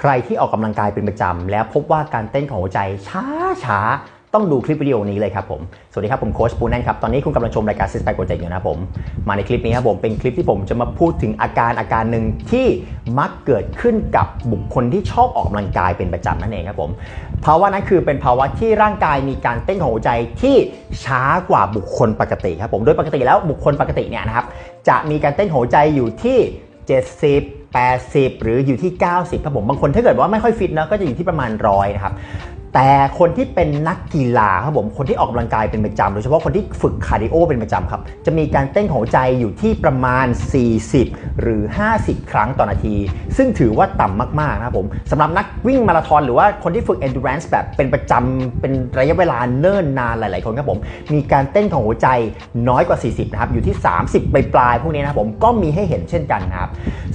ใครที่ออกกำลังกายเป็นประจำแล้วพบว่าการเต้นของหัวใจช้าช้าๆต้องดูคลิปวิดีโอนี้เลยครับผม สวัสดีครับผมโค้ชปูแนนครับ ตอนนี้คุณกำลังชมรายการ Six Pack Project อยู่นะครับผม มาในคลิปนี้ครับผม เป็นคลิปที่ผมจะมาพูดถึงอาการอาการหนึ่งที่มักเกิดขึ้นกับบุคคลที่ชอบออกกำลังกายเป็นประจำนั่นเองครับผม ภาวะนั้นคือเป็นภาวะที่ร่างกายมีการเต้นของหัวใจที่ช้ากว่าบุคคลปกติครับผม โดยปกติแล้วบุคคลปกติเนี่ยนะครับจะมีการเต้นหัวใจอยู่ที่ 70 80 หรืออยู่ที่ 90ครับผมบางคนถ้าเกิดว่าไม่ค่อยฟิตนะก็จะอยู่ที่ประมาณร้อยนะครับ แต่คนที่เป็นนักกีฬาครับผมคนที่ออกกำลังกายเป็นประจำโดยเฉพาะคนที่ฝึกคาร์ดิโอเป็นประจำครับ จะมีการเต้นของหัวใจอยู่ที่ประมาณ 40 หรือ 50 ครั้งต่อนาที ซึ่งถือว่าต่ำมากๆนะครับผมสำหรับนักวิ่งมาราธอนหรือว่าคนที่ฝึก endurance แบบเป็นประจำเป็นระยะเวลาเนิ่นนานหลาย ๆ คนครับผม มีการเต้นของหัวใจน้อยกว่า 40 นะครับ อยู่ที่ 30ปลายพวกนี้นะครับผมก็มีให้เห็นเช่นกันนะครับ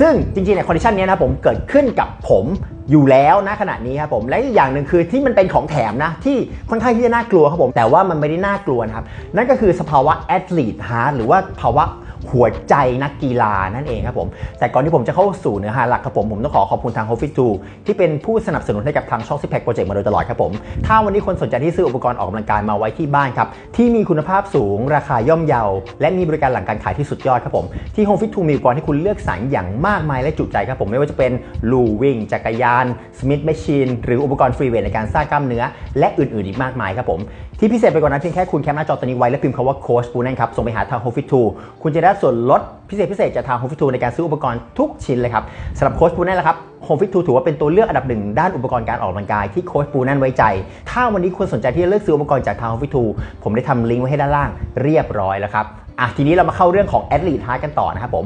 ซึ่งจริงๆในคอนดิชันนี้นะครับผมเกิดขึ้นกับผม อยู่แล้วนะขณะนี้ครับผมและอีกอย่างหนึ่งคือที่มันเป็นของแถมนะที่ค่อนข้างที่จะน่ากลัวครับผมแต่ว่ามันไม่ได้น่ากลัวนะครับนั่นก็คือสภาวะแอดลีดฮาร์ดหรือว่าภาวะ หัวใจนักกีฬานั่นเองครับผม แต่ก่อนที่ผมจะเข้าสู่เนื้อหาหลักครับผม ผมต้องขอขอบคุณทาง h o f i t 2ที่เป็นผู้สนับสนุนให้กับทางช่อง Six Pack Project มาโดยตลอดครับผม ถ้าวันนี้คนสนใจที่ซื้ออุปกรณ์ออกกำลังกายมาไว้ที่บ้านครับ ที่มีคุณภาพสูง ราคาย่อมเยา และมีบริการหลังการขายที่สุดยอดครับผม ที่ h o Fit 2มีอุปกรณ์ให้คุณเลือกสรรอย่างมากมายและจุใจครับผม ไม่ว่าจะเป็นลูวิ่งจักรยาน Smith Machine หรืออุปกรณ์ฟรีเวทในการสร้างกล้ามเนื้อ และอื่นๆอีกมากมายครับผมที่พิเศษไปกว่านั้นเพียงแค่คุณแคปหน้าจอตัวนี้ไว้และพิมพ์คำว่าโค้ชปูนั่นครับส่งไปหาทาง h o Fit 2คุณจะได้ส่วนลดพิเศษพิเศษจากทาง Home Fit 2ในการซื้ออุปกรณ์ทุกชิ้นเลยครับสำหรับโค้ชปูนั่นแหละครับ Home Fit 2ถือว่าเป็นตัวเลือกอันดับหนึ่งด้านอุปกรณ์การออกกำลังกายที่โค้ชปูนั่นไว้ใจ ถ้าวันนี้คุณสนใจที่จะเลือกซื้ออุปกรณ์จากทาง Home Fit 2ผมได้ทำลิงก์ไว้ให้ด้านล่างเรียบร้อยแล้วครับอะทีนี้เรามาเข้าเรื่องของ Athlete Heart กันต่อนะครับผม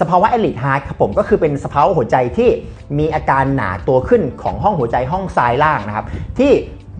สภาวะ Athlete Heart ครับผมก็คือเป็นสภาวะหัวใจที่มีอาการหนาตัวขึ้นของห้องหัวใจห้องซ้ายล่างนะครับที่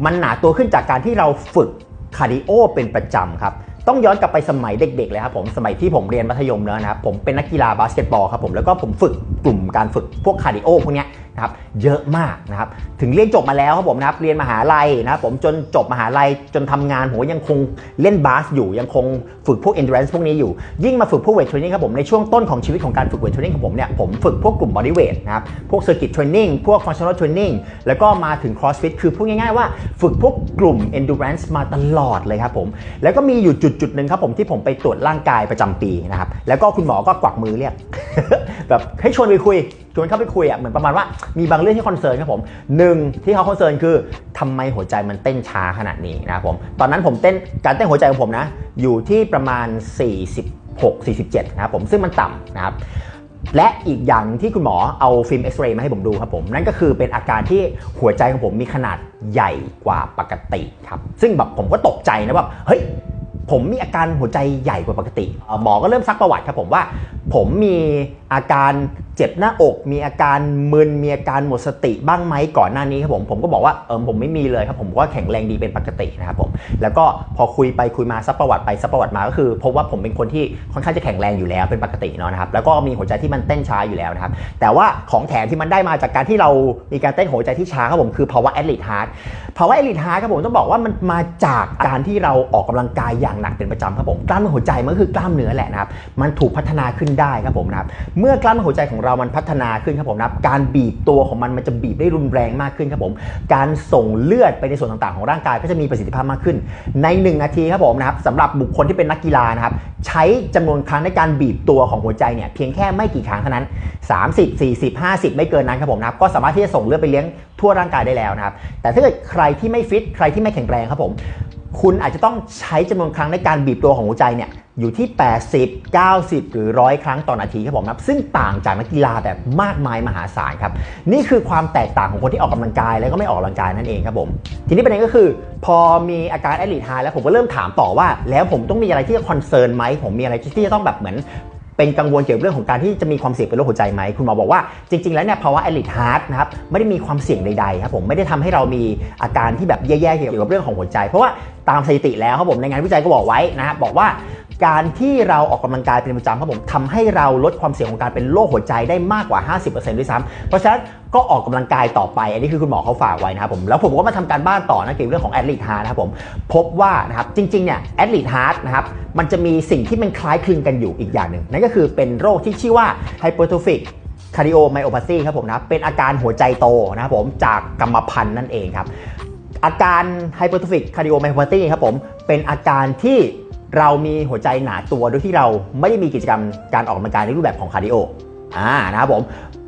มันหนาตัวขึ้นจากการที่เราฝึกคาร์ดิโอเป็นประจำครับ ต้องย้อนกลับไปสมัยเด็กๆเลยครับผมสมัยที่ผมเรียนมัธยมเนอะนะครับผมเป็นนักกีฬาบาสเกตบอลครับผมแล้วก็ผมฝึกกลุ่มการฝึกพวกคาร์ดิโอพวกเนี้ยนะครับ เยอะมากนะครับถึงเรียนจบมาแล้วครับผมนะครับเรียนมหาลัยนะครับผมจนจบมหาลัยจนทำงานผมยังคงเล่นบาสอยู่ยังคงฝึกพวก endurance พวกนี้อยู่ ยิ่งมาฝึกพวกเวทเทรนนิ่งครับผมในช่วงต้นของชีวิตของการฝึกเวทเทรนนิ่งของผมเนี่ยผมฝึกพวกกลุ่มบอดี้เวทนะครับพวก circuit training พวก functional training แล้วก็มาถึง crossfit คือพูดง่ายๆว่าฝึกพวกกลุ่ม endurance มาตลอดเลยครับผมแล้วก็มีอยู่จุดจุดหนึ่งครับผมที่ผมไปตรวจร่างกายประจำปีนะครับแล้วก็คุณหมอก็กวักมือเรียกแบบให้ชวนไปคุยชวนเข้าไปคุยอะเหมือนประมาณว่ามีบางเรื่องที่คอนเซิร์นครับผมหนึ่งที่เขาคอนเซิร์นคือทำไมหัวใจมันเต้นช้าขนาดนี้นะครับผมตอนนั้นผมเต้นการเต้นหัวใจของผมนะอยู่ที่ประมาณ 46 47นะครับผมซึ่งมันต่ำนะครับและอีกอย่างที่คุณหมอเอาฟิล์มเอ็กซเรย์มาให้ผมดูครับผม นั่นก็คือเป็นอาการที่หัวใจของผมมีขนาดใหญ่กว่าปกติครับ ซึ่งแบบผมก็ตกใจนะแบบเฮ้ยผมมีอาการหัวใจใหญ่กว่าปกติ หมอก็เริ่มซักประวัติครับผมว่า ผมมีอาการเจ็บหน้าอก มีอาการมึนมีอาการหมดสติบ้างไหมก่อนหน้านี้ครับผมผมก็บอกว่าเออผมไม่มีเลยครับผมว่าแข็งแรงดีเป็นปกตินะครับผมแล้วก็พอคุยไปคุยมาซักประวัติไปซักประวัติมาก็คือพบว่าผมเป็นคนที่ค่อนข้างจะแข็งแรงอยู่แล้วเป็นปกติเนาะนะครับแล้วก็มีหัวใจที่มันเต้นช้าอยู่แล้วนะครับแต่ว่าของแถมที่มันได้มาจากการที่เรามีการเต้นหัวใจที่ช้าครับผมคือภาวะ athlete heart ภาวะ athlete heart ครับผมต้องบอกว่ามันมาจากการที่เราออกกำลังกายอย่างหนักเป็นประจำครับผมกล้ามเนื้อหัวใจมันก็คือกล้ามเนื้อแหละนะครับมันถูกพัฒนาขึ้นได้ครับผมนะครับเมื่อกล้ามหัวใจของเรามันพัฒนาขึ้นครับผมนะครับการบีบตัวของมันมันจะบีบได้รุนแรงมากขึ้นครับผมการส่งเลือดไปในส่วนต่างๆ ของร่างกายก็จะมีประสิทธิภาพมากขึ้น ใน1นาทีครับผมนะครับสำหรับบุคคลที่เป็นนักกีฬานะครับใช้จำนวนครั้งในการบีบตัวของหัวใจเนี่ยเพียงแค่ไม่กี่ครั้งเท่านั้น 30 40 50 ไม่เกินนั้นครับผมนะครับก็สามารถที่จะส่งเลือดไปเลี้ยงทั่วร่างกายได้แล้วนะครับแต่ถ้าเกิดใครที่ไม่ฟิตใครที่ไม่แข็งแรงครับผมคุณอาจจะต้องใช้จำนวนครั้งในการบีบตัวของหัวใจเนี่ย อยู่ที่ 80 90 หรือ 100 ครั้งต่อนาทีครับผมนะครับซึ่งต่างจากนักกีฬาแบบมากมายมหาศาลครับนี่คือความแตกต่างของคนที่ออกกำลังกายแล้วก็ไม่ออกกำลังกายนั่นเองครับผมทีนี้ประเด็นก็คือ พอมีอาการแอดลิทไฮแล้วผมก็เริ่มถามต่อว่า แล้วผมต้องมีอะไรที่จะคอนเซิร์นไหมผมมีอะไรที่จะต้องแบบเหมือนเป็นกังวลเกี่ยวกับเรื่องของการที่จะมีความเสี่ยงเป็นโรคหัวใจไหม คุณหมอบอกว่าจริง ๆ แล้วเนี่ยภาวะ elite heart นะครับไม่ได้มีความเสี่ยงใดๆครับผมไม่ได้ทำให้เรามีอาการที่แบบแย่ๆเกี่ยวกับเรื่องของหัวใจ เพราะว่าตามสถิติแล้วครับผมในงานวิจัยก็บอกไว้นะครับบอกว่า การที่เราออกกำลังกายเป็นประจำครับผมทำให้เราลดความเสี่ยงของการเป็นโรคหัวใจได้มากกว่า 50%ด้วยซ้ำเพราะฉะนั้นก็ออกกำลังกายต่อไป อันนี้คือคุณหมอเขาฝากไว้นะครับผมแล้วผมก็มาทำการบ้านต่อนะเกี่ยวกับเรื่องของ athlete heart นะครับผมพบว่านะครับจริงๆเนี่ย athlete heart นะครับมันจะมีสิ่งที่มันคล้ายคลึงกันอยู่อีกอย่างหนึ่งนั่นก็คือเป็นโรคที่ชื่อว่า hypertrophic คาร์ดิโอไมโอพาซีครับผมนะเป็นอาการหัวใจโตนะครับผมจากกรรมพันธุ์นั่นเองครับอาการไฮเปอร์โทฟิกคาร์ดิโอไมโอพาซีครับผมเป็นอาการที่ เรามีหัวใจหนาตัวโดยที่เราไม่ได้มีกิจกรรมการออกกำลังกายในรูปแบบของคาร์ดิโออ่านะครับผม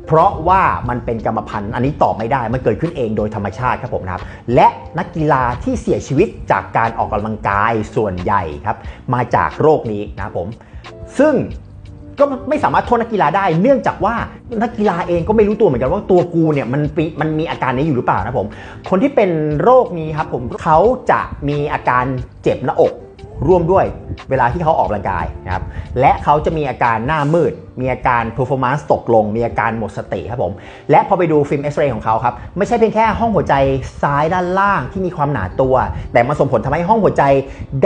เพราะว่ามันเป็นกรรมพันธุ์อันนี้ตอบไม่ได้มันเกิดขึ้นเองโดยธรรมชาติครับผมนะครับ และนักกีฬาที่เสียชีวิตจากการออกกำลังกายส่วนใหญ่ครับ มาจากโรคนี้นะครับผม ซึ่งก็ไม่สามารถโทษนักกีฬาได้ เนื่องจากว่านักกีฬาเองก็ไม่รู้ตัวเหมือนกันว่าตัวกูเนี่ยมันม,มันมีอาการนี้อยู่หรือเปล่านะผม คนที่เป็นโรคนี้ครับผมเขาจะมีอาการเจ็บหน้าอก ร่วมด้วย เวลาที่เขาออกกำลังกายนะครับและเขาจะมีอาการหน้ามืด มีอาการ performance ตกลง มีอาการหมดสติครับผมและพอไปดูฟิล์มเอ็กซเรย์ของเขาครับไม่ใช่เพียงแค่ห้องหัวใจซ้ายด้านล่างที่มีความหนาตัว แต่มันส่งผลทำให้ห้องหัวใจ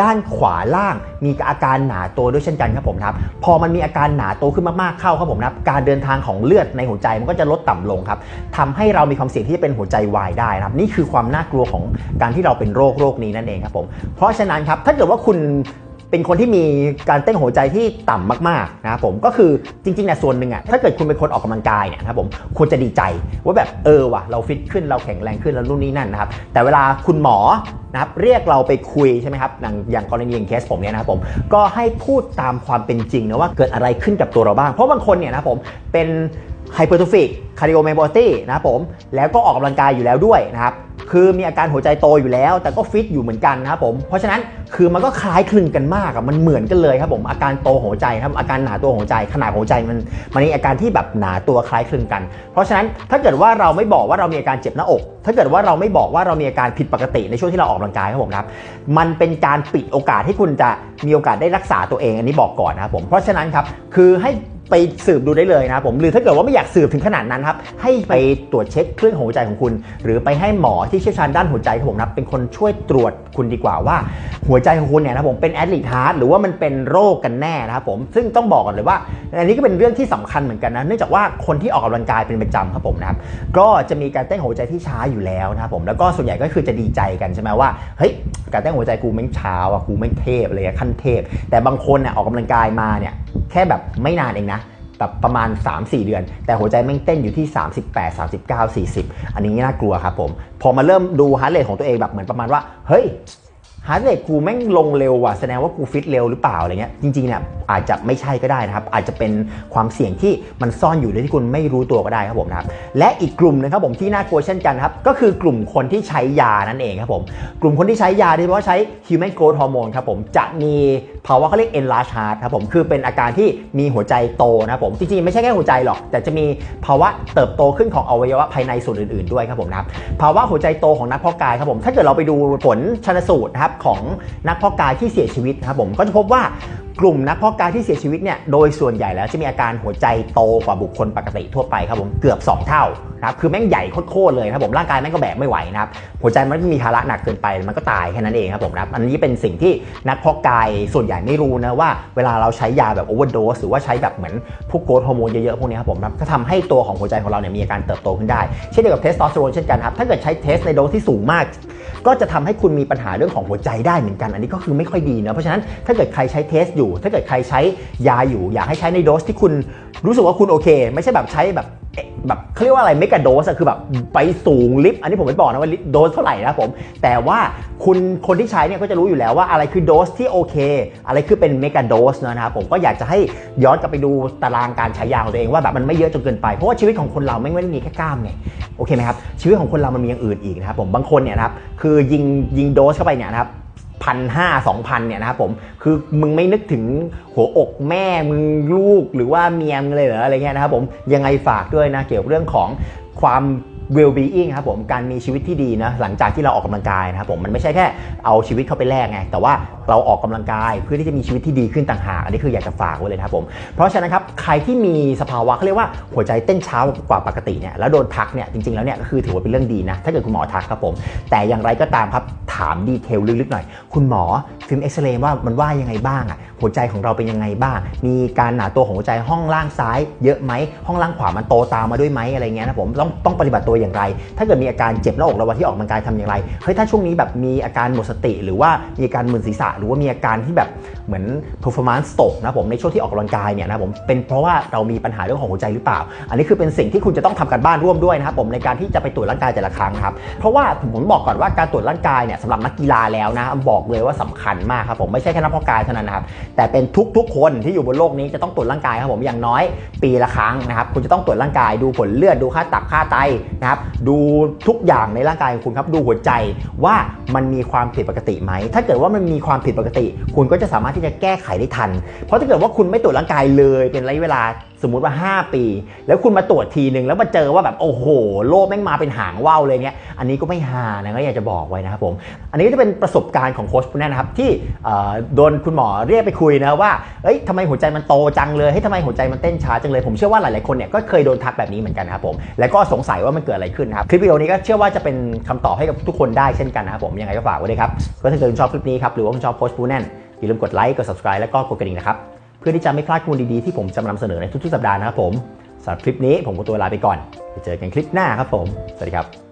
ด้านขวาล่าง มีอาการหนาตัวด้วยเช่นกันครับผมครับพอมันมีอาการหนาตัวขึ้นมากๆเข้าครับผมนะครับการเดินทางของเลือดในหัวใจมันก็จะลดต่ำลงครับทำให้เรามีความเสี่ยงที่จะเป็นหัวใจวายได้นะครับนี่คือความน่ากลัวของการที่เราเป็นโรคโรคนี้นั่นเองครับผมเพราะฉะนั้นครับถ้าเกิดว่าคุณ เป็นคนที่มีการเต้นหัวใจที่ต่ำมากๆนะครับผมก็คือจริงๆเนี่ยส่วนหนึ่งอะถ้าเกิดคุณเป็นคนออกกำลังกายเนี่ยนะครับผมควรจะดีใจว่าแบบเออว่ะเราฟิตขึ้นเราแข็งแรงขึ้นแล้วรุ่นนี้นั่นนะครับแต่เวลาคุณหมอนะครับเรียกเราไปคุยใช่ไหมครับอย่างอย่างกรณีอย่างเคสผมเนี่ยนะครับผมก็ให้พูดตามความเป็นจริงนะว่าเกิดอะไรขึ้นกับตัวเราบ้าง เพราะบางคนเนี่ยนะครับผมเป็นไฮเปอร์โทฟิกคาร์ดิโอไมโบตี้นะครับผมแล้วก็ออกกำลังกายอยู่แล้วด้วยนะครับ คือมีอาการหัวใจโตอยู่แล้ว แต่ก็ฟิตอยู่เหมือนกันนะครับผมเพราะฉะนั้นคือมันก็คล้ายคลึงกันมากอะมันเหมือนกันเลยครับผมอาการโตหัวใจครับอาการหนาตัวหัวใจ ขนาดหัวใจมันมันมีอาการที่แบบหนาตัวคล้ายคลึงกัน เพราะฉะนั้นถ้าเกิดว่าเราไม่บอกว่าเรามีอาการเจ็บหน้าอก ถ้าเกิดว่าเราไม่บอกว่าเรามีอาการผิดปกติในช่วงที่เราออกกำลังกายครับผมครับมันเป็นการปิดโอกาสให้คุณจะมีโอกาสได้รักษาตัวเองอันนี้บอกก่อนนะครับผมเพราะฉะนั้นครับคือให้ ไปสืบดูได้เลยนะครับผมหรือถ้าเกิดว่าไม่อยากสืบถึงขนาดนั้นครับให้ไปตรวจเช็คเครื่องหัวใจของคุณ หรือไปให้หมอที่เชี่ยวชาญด้านหัวใจครับผมนะครับเป็นคนช่วยตรวจคุณดีกว่าว่า หัวใจของคุณเนี่ยนะผมเป็นแอดลิทฮาร์ดหรือว่ามันเป็นโรคกันแน่นะครับผมซึ่งต้องบอกก่อนเลยว่า อันนี้ก็เป็นเรื่องที่สำคัญเหมือนกันนะเนื่องจากว่าคนที่ออกกำลังกายเป็นประจำครับผมนะครับก็จะมีการเต้นหัวใจที่ช้าอยู่แล้วนะครับผมแล้วก็ส่วนใหญ่ก็คือจะดีใจกันใช่ไหมว่าเฮ้ยการเต้นหัวใจกูแม่งช้าว่ะกูแม่งเทพเลยขั้นเทพ แต่บางคนเนี่ยออกกำลังกายมาเนี่ย แค่แบบไม่นานเองนะแบบประมาณ 3-4 เดือน แต่หัวใจแม่งเต้นอยู่ที่ 38 39 40 อันนี้น่ากลัวครับผม พอมาเริ่มดูฮาร์ดเรทของตัวเองแบบเหมือนประมาณว่า เฮ้ยฮาร์ดเรทกูแม่งลงเร็วว่ะแสดงว่ากูฟิตเร็วหรือเปล่าอะไรเงี้ยจริงๆเนี่ยอาจจะไม่ใช่ก็ได้นะครับ อาจจะเป็นความเสี่ยงที่มันซ่อนอยู่โดยที่คุณไม่รู้ตัวก็ได้ครับผมนะครับ และอีกกลุ่มหนึงครับผมที่น่ากลัวเช่นกันครับก็คือกลุ่มคนที่ใช้ยานั่นเองครับผม กลุ่มคนที่ใช้ยาโดยเฉพาะใช้ human growth hormone ครับผมจะมีภาวะเขาเรียก enlarged heart ครับผมคือเป็นอาการที่มีหัวใจโตนะครับผมจริงๆไม่ใช่แค่หัวใจหรอก แต่จะมีภาวะเติบโตขึ้นของอวัยวะภายในส่วนอื่น ๆด้วยครับผมนะครับภาวะหัวใจโตของนักเพาะกายครับผมถ้าเกิดเราไปดูผลชนสูตรนะครับของนักเพาะกายที่เสียชีวิตนะครับผมก็จะพบว่า กลุ่มนักเพาะกายที่เสียชีวิตเนี่ยโดยส่วนใหญ่แล้วจะมีอาการหัวใจโตกว่าบุคคลปกติทั่วไปครับผมเกือบ 2 เท่านะครับคือแม่งใหญ่โคตรเลยครับผมร่างกายแม่งก็แบกไม่ไหวนะครับหัวใจมันมีภาระหนักเกินไปมันก็ตายแค่นั้นเองครับผมนะครับอันนี้เป็นสิ่งที่นักเพาะกายส่วนใหญ่ไม่รู้นะว่าเวลาเราใช้ยาแบบโอเวอร์โดสหรือว่าใช้แบบเหมือนพวกโกรทฮอร์โมนเยอะๆพวกนี้ครับผมนะก็ทำให้ตัวของหัวใจของเราเนี่ยมีอาการเติบโตขึ้นได้ เช่นเดียวกับเทสโทสเตอโรนเช่นกันครับถ้าเกิดใช้เทสในโดสที่สูงมาก ก็จะทำให้คุณมีปัญหาเรื่องของหัวใจได้เหมือนกัน อันนี้ก็คือไม่ค่อยดีนะเพราะฉะนั้นถ้าเกิดใครใช้เทสอยูถ้าเกิดใครใช้ยาอยู่ อยากให้ใช้ในโดสที่คุณรู้สึกว่าคุณโอเค ไม่ใช่แบบใช้แบบแบบเขาเรียกว่าอะไรเมกะโดสอะคือแบบไปสูงลิฟต์อันนี้ผมไม่บอกนะว่าลิฟต์โดสเท่าไหร่นะผม แต่ว่าคุณคนที่ใช้เนี่ยก็จะรู้อยู่แล้วว่าอะไรคือโดสที่โอเค อะไรคือเป็นเมกะโดสนะครับผมก็อยากจะให้ย้อนกลับไปดูตารางการใช้ยาของตัวเองว่าแบบมันไม่เยอะจนเกินไป เพราะว่าชีวิตของคนเราไม่ไม่ได้มีแค่กล้ามไงโอเคไหมครับชีวิตของคนเรามันมีอย่างอื่นอีกนะครับผมบางคนเนี่ยนะครับคือยิงยิงโดสเข้าไปเนี่ยนะครับ พันห้าสองพันเนี่ยนะครับผมคือมึงไม่นึกถึงหัวอกแม่มึงลูกหรือว่าเมียมึงเลยเหรออะไรเงี้ยนะครับผมยังไงฝากด้วยนะเกี่ยวกับเรื่องของความ well being ครับผมการมีชีวิตที่ดีนะหลังจากที่เราออกกำลังกายนะครับผมมันไม่ใช่แค่เอาชีวิตเข้าไปแลกไงแต่ว่าเราออกกำลังกายเพื่อที่จะมีชีวิตที่ดีขึ้นต่างหากอันนี้คืออยากจะฝากไว้เลยครับผมเพราะฉะนั้นครับใครที่มีสภาวะเขาเรียกว่าหัวใจเต้นช้ากว่าปกติเนี่ยแล้วโดนทักเนี่ยจริงๆแล้วเนี่ยก็คือถือว่าเป็นเรื่องดีนะถ้าเกิดคุณหมอทักครับผมแต่อย่างไรก็ตามครับถามดีเทลลึกๆหน่อย คุณหมอฟิฟิล์มเอ็กซเรย์ว่ามันว่ายังไงบ้างอะหัวใจของเราเป็นยังไงบ้าง มีการหนาตัวของหัวใจห้องล่างซ้าย เยอะไหมห้องล่างขวามันโตตามมาด้วยไหมอะไรเงี้ยนะผมต้องต้องปฏิบัติตัวอย่างไร ถ้าเกิดมีอาการเจ็บหน้าอกระหว่างที่ออกกำลังกายทำอย่างไรเฮ้ยถ้าช่วงนี้แบบมีอาการหมดสติ หรือว่ามีอาการมึนศีรษะ หรือว่ามีอาการที่แบบเหมือน performance ตกนะผมในช่วงที่ออกกำลังกายเนี่ยนะผมเป็นเพราะว่าเรามีปัญหาเรื่องของหัวใจหรือเปล่า อันนี้คือเป็นสิ่งที่คุณจะต้องทำการบ้านร่วมด้วยนะครับผมในการที่จะไปตรวจร่างกายแต่ละครั้งครับเพราะว่าผมบอกก่อนว่าการตรวจร่างกายเนี่ยสำหรับนักกีฬาแล้วนะบอกเลยว่าสำคัญมากครับผมไม่ใช่แค่นักเพาะกายเท่านั้นนะครับแต่เป็นทุกๆ คนที่อยู่บนโลกนี้จะต้องตรวจร่างกายครับผมอย่างน้อยปีละครั้งนะครับคุณจะต้องตรวจร่างกายดูผลเลือดดูค่าตับค่าไตนะครับดูทุกอย่างในร่างกายของคุณครับดูหัวใจว่ามันมีความผิดปกติไหม ถ้าเกิดว่ามันมีความผิดปกติ คุณก็จะสามารถที่จะแก้ไขได้ทัน เพราะถ้าเกิดว่าคุณไม่ตรวจร่างกายเลยเป็นระยะเวลา สมมุติว่า 5 ปี แล้วคุณมาตรวจทีหนึ่งแล้วมาเจอว่าแบบโอ้โห โลกแม่งมาเป็นหางว่าวเลยเนี่ยอันนี้ก็ไม่ฮานะก็อยากจะบอกไว้นะครับผม อันนี้ก็จะเป็นประสบการณ์ของโค้ชผู้นั้นนะครับ ที่โดนคุณหมอเรียกไปคุยนะว่าเอ้ยทำไมหัวใจมันโตจังเลยเฮ้ทำไมหัวใจมันเต้นช้าจังเลย ผมเชื่อว่าหลายๆคนเนี่ยก็เคยโดนทักแบบนี้เหมือนกันนะครับผมแล้วก็สงสัยว่ามันเกิดอะไรขึ้นนะครับคลิปวิดีโอนี้ก็เชื่อว่าจะเป็นคำตอบให้กับทุกคนได้เช่นกันนะครับผมยังไงก็ฝากไว้ด้วยครับก็ถ้าเกิดคุณชอบคลิปนี้ครับหรือว่าคุณชอบโค้ชผู้นั้นอย่าลืมกดไลค์กด subscribe แล้วก็กดกระดิ่งนะครับ พื่อที่จะไม่พลาดข้อมูลดีๆที่ผมจะนำเสนอในทุกๆสัปดาห์นะครับผมสำหรับคลิปนี้ผมขอตัวลาไปก่อนไปเจอกันคลิปหน้าครับผม สวัสดีครับ